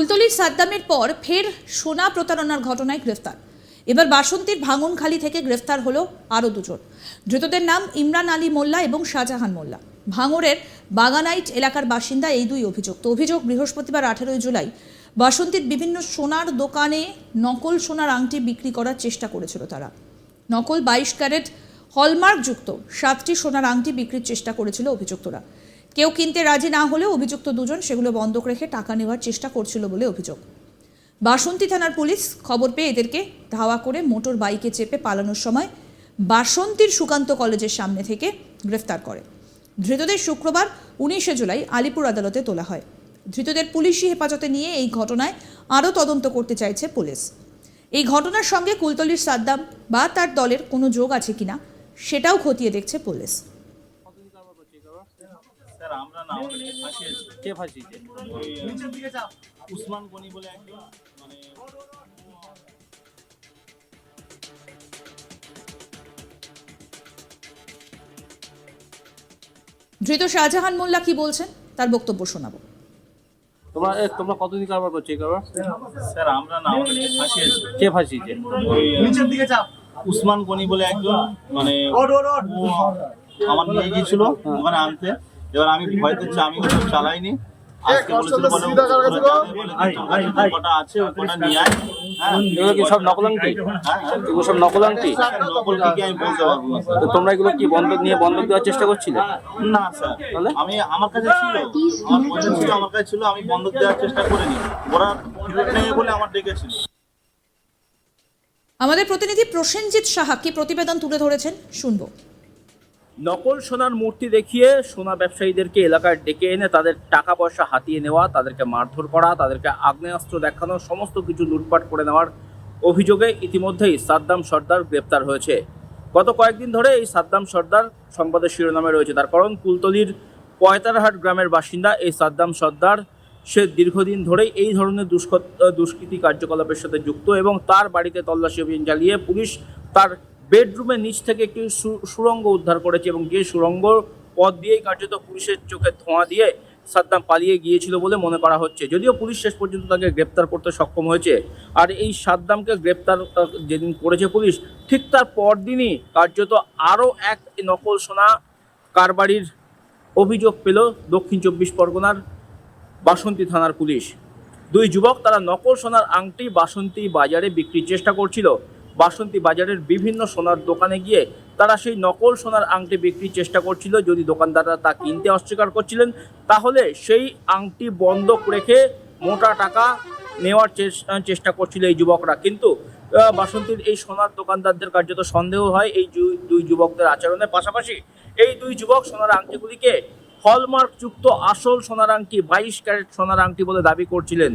কুলতলির সাদ্দামের পর ফের সোনা প্রতারণার ঘটনায় গ্রেফতার। এবার বাসন্তীর ভাঙনখালি থেকে গ্রেফতার হলো আরও দুজন। ধৃতদের নাম ইমরান আলী মোল্লা এবং শাহজাহান মোল্লা। ভাঙড়ের বাগানাইট এলাকার বাসিন্দা এই দুই অভিযুক্ত। অভিযোগ, বৃহস্পতিবার আঠেরোই জুলাই বাসন্তীর বিভিন্ন সোনার দোকানে নকল সোনার আংটি বিক্রি করার চেষ্টা করেছিল তারা। নকল বাইশ ক্যারেট হলমার্কযুক্ত সাতটি সোনার আংটি বিক্রির চেষ্টা করেছিল অভিযুক্তরা। কেউ কিনতে রাজি না হলেও অভিযুক্ত দুজন সেগুলো বন্ধক রেখে টাকা নেওয়ার চেষ্টা করছিল বলে অভিযোগ। বাসন্তী থানার পুলিশ খবর পেয়ে এদেরকে ধাওয়া করে মোটর বাইকে চেপে পালানোর সময় বাসন্তীর সুকান্ত কলেজের সামনে থেকে গ্রেফতার করে। ধৃতদের শুক্রবার উনিশে জুলাই আলিপুর আদালতে তোলা হয়। ধৃতদের পুলিশি হেফাজতে নিয়ে এই ঘটনায় আরও তদন্ত করতে চাইছে পুলিশ। এই ঘটনার সঙ্গে কুলতলির সাদ্দাম বা তার দলের কোনো যোগ আছে কিনা সেটাও খতিয়ে দেখছে পুলিশ। স্যার আমরা না আমাদেরকে ফাঁসিয়েছে। কে ফাঁসিয়েছে? ওই উসমান গনি বলে একজন মানে ধৃত শাহজাহান মোল্লা কি বলছেন? তার বক্তব্য শোনাবো। তোমরা তোমরা কতদিন কারবার করছ এই কারবার? স্যার আমরা না আমাদেরকে ফাঁসিয়েছে। কে ফাঁসিয়েছে? ওই উসমান গনি বলে একজন মানে আমার নিয়ে গিয়েছিল ওখানে আনতে। এবার আমি ভয়তে চা- আমি চালাইনি। আছে নিয়ে আয় হ্যাঁ। এগুলো কি সব নকল আংটি? হ্যাঁ, হ্যাঁ। এগুলো সব নকল আংটি? নকল কি আমি বলতে পারব না স্যার। তো তোমরা এগুলো কি বন্ধক নিয়ে বন্ধক দেওয়ার চেষ্টা করছিলে? না স্যার। তাহলে? আমি আমার কাছে ছিল আমার ছিল আমার কাছে ছিল আমি বন্ধক দেওয়ার চেষ্টা করিনি। ওরা বলে আমার ডেকেছিল। আমাদের প্রতিনিধি প্রসেনজিৎ সাহা কি প্রতিবেদন তুলে ধরেছেন? শুনব। নকল সোনার মূর্তি দেখিয়ে সোনা ব্যবসায়ীদেরকে এলাকায় ডেকে এনে তাদের টাকা পয়সা হাতিয়ে নেওয়া, তাদেরকে মারধর করা, তাদেরকে আগ্নেয়াস্ত্র দেখানো, সমস্ত কিছু লুটপাট করে নেওয়ার অভিযোগে ইতিমধ্যেই সাদ্দাম সর্দার গ্রেপ্তার হয়েছে। গত কয়েকদিন ধরে এই সাদ্দাম সর্দার সংবাদের শিরোনামে রয়েছে। তার কারণ, কুলতলির পয়তারহাট গ্রামের বাসিন্দা এই সাদ্দাম সর্দার, সে দীর্ঘদিন ধরেই এই ধরনের দুষ্ক- দুষ্কৃতি কার্যকলাপের সাথে যুক্ত এবং তার বাড়িতে তল্লাশি অভিযান চালিয়ে পুলিশ তার বেডরুমের নিচ থেকে একটি সু- সুড়ঙ্গ উদ্ধার করেছে এবং যে সুড়ঙ্গ পথ দিয়েই কার্যত পুলিশের চোখে ধোঁয়া দিয়ে সাদ্দাম পালিয়ে গিয়েছিল বলে মনে করা হচ্ছে। যদিও পুলিশ শেষ পর্যন্ত তাকে গ্রেপ্তার করতে সক্ষম হয়েছে। আর এই সাদ্দামকে গ্রেপ্তার যেদিন করেছে পুলিশ, ঠিক তার পরদিনই কার্যত আরও এক নকল সোনা কারবারির অভিযোগ পেল দক্ষিণ চব্বিশ পরগনার বাসন্তী থানার পুলিশ। দুই যুবক তারা নকল সোনার আংটি বাসন্তী বাজারে বিক্রির চেষ্টা করছিল। বাসন্তী বাজারের বিভিন্ন সোনার দোকানে গিয়ে তারা সেই নকল সোনার আংটি বিক্রির চেষ্টা করছিল। যদি দোকানদাররা তা কিনতে অস্বীকার করছিলেন, তাহলে সেই আংটি বন্ধক রেখে মোটা টাকা নেওয়ার চেষ্টা করছিল এই যুবকরা। কিন্তু বাসন্তীর এই সোনার দোকানদারদের কার্যত সন্দেহ হয় এই দুই যুবকদের আচরণের পাশাপাশি। এই দুই যুবক সোনার আংটিগুলিকে হলমার্কযুক্ত আসল সোনার আংটি, বাইশ ক্যারেট সোনার আংটি বলে দাবি করছিলেন।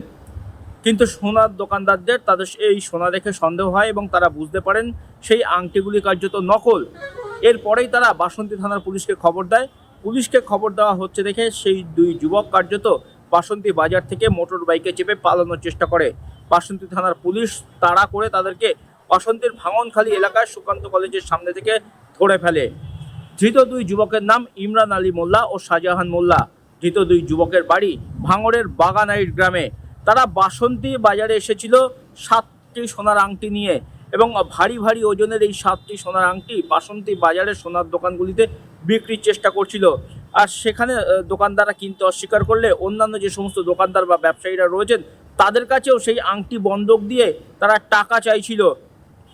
কিন্তু সোনার দোকানদারদের তাদের এই সোনা দেখে সন্দেহ হয় এবং তারা বুঝতে পারেন সেই আংটিগুলি কার্যত নকল। এরপরেই তারা বাসন্তী থানার পুলিশকে খবর দেয়। পুলিশকে খবর দেওয়া হচ্ছে দেখে সেই দুই যুবক কার্যত বাসন্তী বাজার থেকে মোটর বাইকে চেপে পালানোর চেষ্টা করে। বাসন্তী থানার পুলিশ তাড়া করে তাদেরকে বাসন্তীর ভাঙনখালী এলাকায় সুকান্ত কলেজের সামনে থেকে ধরে ফেলে। ধৃত দুই যুবকের নাম ইমরান আলী মোল্লা ও শাহজাহান মোল্লা। ধৃত দুই যুবকের বাড়ি ভাঙড়ের বাগানাইট গ্রামে। তারা বাসন্তী বাজারে এসেছিল সাতটি সোনার আংটি নিয়ে এবং ভারী ভারী ওজনের এই সাতটি সোনার আংটি বাসন্তী বাজারের সোনার দোকানগুলিতে বিক্রির চেষ্টা করছিল। আর সেখানে দোকানদাররা কিনতে অস্বীকার করলে অন্যান্য যে সমস্ত দোকানদার বা ব্যবসায়ীরা রয়েছেন, তাদের কাছেও সেই আংটি বন্ধক দিয়ে তারা টাকা চাইছিল।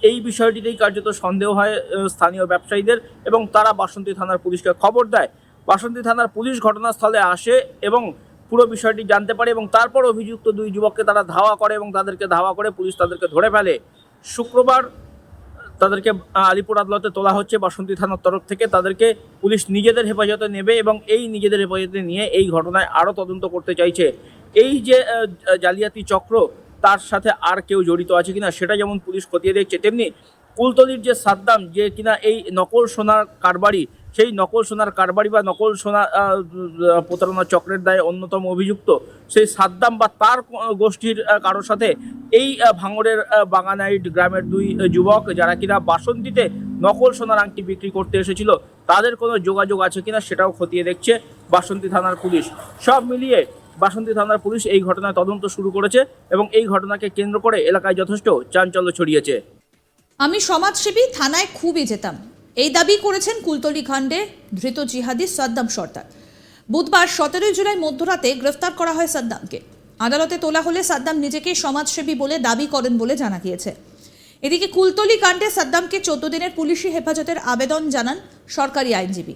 এই বিষয়টিতেই কার্যত সন্দেহ হয় স্থানীয় ব্যবসায়ীদের এবং তারা বাসন্তী থানার পুলিশকে খবর দেয়। বাসন্তী থানার পুলিশ ঘটনাস্থলে আসে এবং পুরো বিষয়টি জানতে পারে এবং তারপর অভিযুক্ত দুই যুবককে তারা ধাওয়া করে এবং তাদেরকে ধাওয়া করে পুলিশ তাদেরকে ধরে ফেলে। শুক্রবার তাদেরকে আলিপুর আদালতে তোলা হচ্ছে। বাসন্তী থানার তরফ থেকে তাদেরকে পুলিশ নিজেদের হেফাজতে নেবে এবং এই নিজেদের হেফাজতে নিয়ে এই ঘটনায় আরও তদন্ত করতে চাইছে। এই যে জালিয়াতি চক্র, তার সাথে আর কেউ জড়িত আছে কিনা সেটা যেমন পুলিশ খতিয়ে দেখছে, তেমনি কুলতলির যে সাদ্দাম, যে কিনা এই নকল সোনার কারবারি সেই নকল সোনার কারবারি বা নকল সোনা প্রতারণা চক্রের দায়ে অন্যতম অভিযুক্ত সেই সাদ্দাম বা তার গোষ্ঠীর কারোর সাথে এই ভাঙড়ের আহ, বাগানাইট গ্রামের দুই যুবক যারা কিনা বাসন্তীতে নকল সোনার আংটি বিক্রি করতে এসেছিল তাদের কোনো যোগাযোগ আছে কিনা সেটাও খতিয়ে দেখছে বাসন্তী থানার পুলিশ। সব মিলিয়ে বাসন্তী থানার পুলিশ এই ঘটনায় তদন্ত শুরু করেছে এবং এই ঘটনাকে কেন্দ্র করে এলাকায় যথেষ্ট চাঞ্চল্য ছড়িয়েছে। আমি সমাজসেবী থানায় খুবই যেতাম। এই দাবি করেছেন কুলতলি কাণ্ডে ধৃত জিহাদি সাদ্দাম সর্দার। বুধবার সতেরোই জুলাই মধ্যরাতে গ্রেফতার করা হয় সাদ্দামকে। আদালতে তোলা হলে সাদ্দাম নিজেকে সমাজসেবী বলে দাবি করেন বলে জানা গিয়েছে। এদিকে কুলতলি কাণ্ডে সাদ্দামকে চোদ্দ দিনের পুলিশি হেফাজতের আবেদন জানান সরকারি আইনজীবী।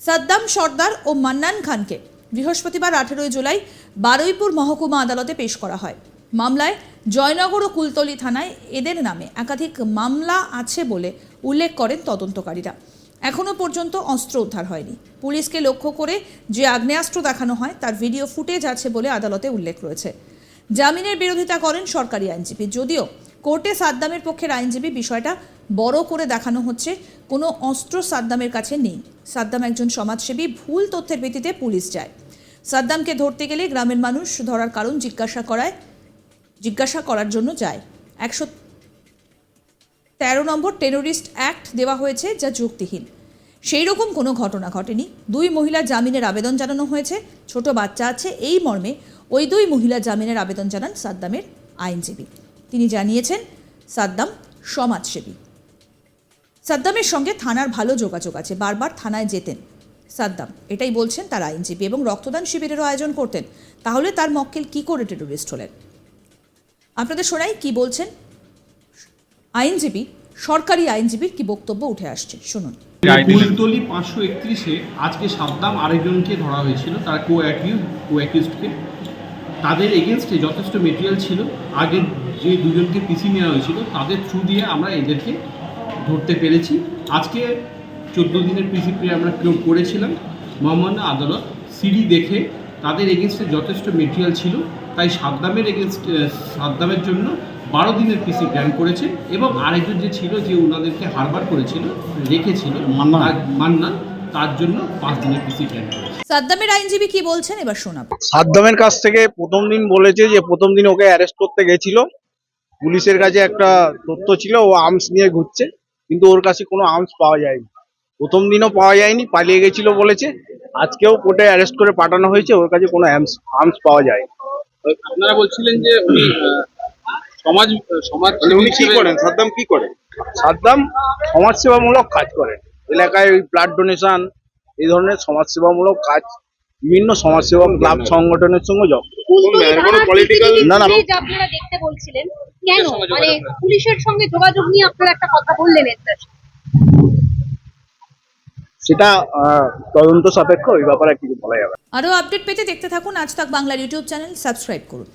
সাদ্দাম সর্দার ও মান্নান খানকে বৃহস্পতিবার আঠেরোই জুলাই বারুইপুর মহকুমা আদালতে পেশ করা হয়। মামলায় জয়নগর ও কুলতলি থানায় এদের নামে একাধিক মামলা আছে বলে উল্লেখ করেন তদন্তকারীরা। এখনও পর্যন্ত অস্ত্র উদ্ধার হয়নি। পুলিশকে লক্ষ্য করে যে আগ্নেয়াস্ত্র দেখানো হয়, তার ভিডিও ফুটেজ আছে বলে আদালতে উল্লেখ রয়েছে। জামিনের বিরোধিতা করেন সরকারি আইনজীবী। যদিও কোর্টে সাদ্দামের পক্ষের আইনজীবী বিষয়টা বড় করে দেখানো হচ্ছে, কোনো অস্ত্র সাদ্দামের কাছে নেই। সাদ্দাম একজন সমাজসেবী, ভুল তথ্যের ভিত্তিতে পুলিশ যায়। সাদ্দামকে ধরতে গেলে গ্রামের মানুষ ধরার কারণ জিজ্ঞাসা করায় জিজ্ঞাসা করার জন্য যায়। একশো তেরো নম্বর টেরোরিস্ট অ্যাক্ট দেওয়া হয়েছে যা যুক্তিহীন। সেই রকম কোনো ঘটনা ঘটেনি। দুই মহিলা জামিনের আবেদন জানানো হয়েছে। ছোট বাচ্চা আছে। এই মর্মে ওই দুই মহিলা জামিনের আবেদন জানান সাদ্দামের আইনজীবী। তিনি জানিয়েছেন, সাদ্দাম সমাজসেবী। সাদ্দামের সঙ্গে থানার ভালো যোগাযোগ আছে। বারবার থানায় যেতেন সাদ্দাম। এটাই বলছেন তার আইনজীবী এবং রক্তদান শিবিরেরও আয়োজন করতেন। তাহলে তার মক্কেল কি করে টেরোরিস্ট হলেন? আপনাদের শোনাই কি বলছেন? আইনজীবী সরকারি আইনজীবীর কি বক্তব্য উঠে আসছে? শুনুন। কুলতলি পাঁচশো একত্রিশে আজকে সাদ্দাম আরেকজনকে ধরা হয়েছিল তারা কো অ্যাকিউজ কো অ্যাকিউজকে তাদের এগেনস্টে যথেষ্ট মেটেরিয়াল ছিল। আগে যে দুজনকে পিসি নেওয়া হয়েছিল তাদের থ্রু দিয়ে আমরা এদেরকে ধরতে পেরেছি। আজকে চোদ্দ দিনের পিসি আমরা কেউ করেছিলাম। মহামান্য আদালত সিডি দেখে তাদের এগেনস্টে যথেষ্ট মেটেরিয়াল ছিল। তাই সাদ্দামের এগেনস্ট সাদ্দামের জন্য বারো দিনের পিসি গ্র্যান্ড করেছে এবং আরেকজন যে ছিল যে ওনাদেরকে হারবার করেছিল রেখেছিল মান্নান। তার জন্য পাঁচ দিনের পিসি গ্র্যান্ড করেছে। সাদ্দামের আইনজীবী কি বলছেন? এবার শোনাবো। সাদ্দামের কাছ থেকে প্রথম দিন বলেছে যে প্রথম দিন ওকে অ্যারেস্ট করতে গেছিল। পুলিশের কাছে একটা তথ্য ছিল ও আর্মস নিয়ে ঘুরছে কিন্তু ওর কাছে কোনো আর্মস পাওয়া যায়নি। প্রথম দিনও পাওয়া যায়নি পালিয়ে গেছিল বলেছে। আজকেও কোর্টে অ্যারেস্ট করে পাঠানো হয়েছে ওর কাছে কোনো আর্মস আর্মস পাওয়া যায়নি। আপনারা বলছিলেন যে উনি সমাজ সমাজ মানে উনি কি করেন? সাদ্দাম কি করেন? সাদ্দাম সমাজসেবামূলক কাজ করেন। এলাকায় ওই ব্লাড ডোনেশন এই ধরনের সমাজসেবামূলক কাজ বিভিন্ন সমাজসেবা ক্লাব সংগঠনের সঙ্গে যুক্ত না, না। আপনারা দেখতে বলছিলেন কেন? মানে পুলিশের সঙ্গে যোগাযোগ নিয়ে আপনারা একটা কথা বললেন এর সেটা তদন্ত সাপেক্ষ ওই ব্যাপারে কিছু বলা যাবে আরও আরও আপডেট পেতে দেখতে থাকুন আজ তাক বাংলার ইউটিউব চ্যানেল, সাবস্ক্রাইব করুন।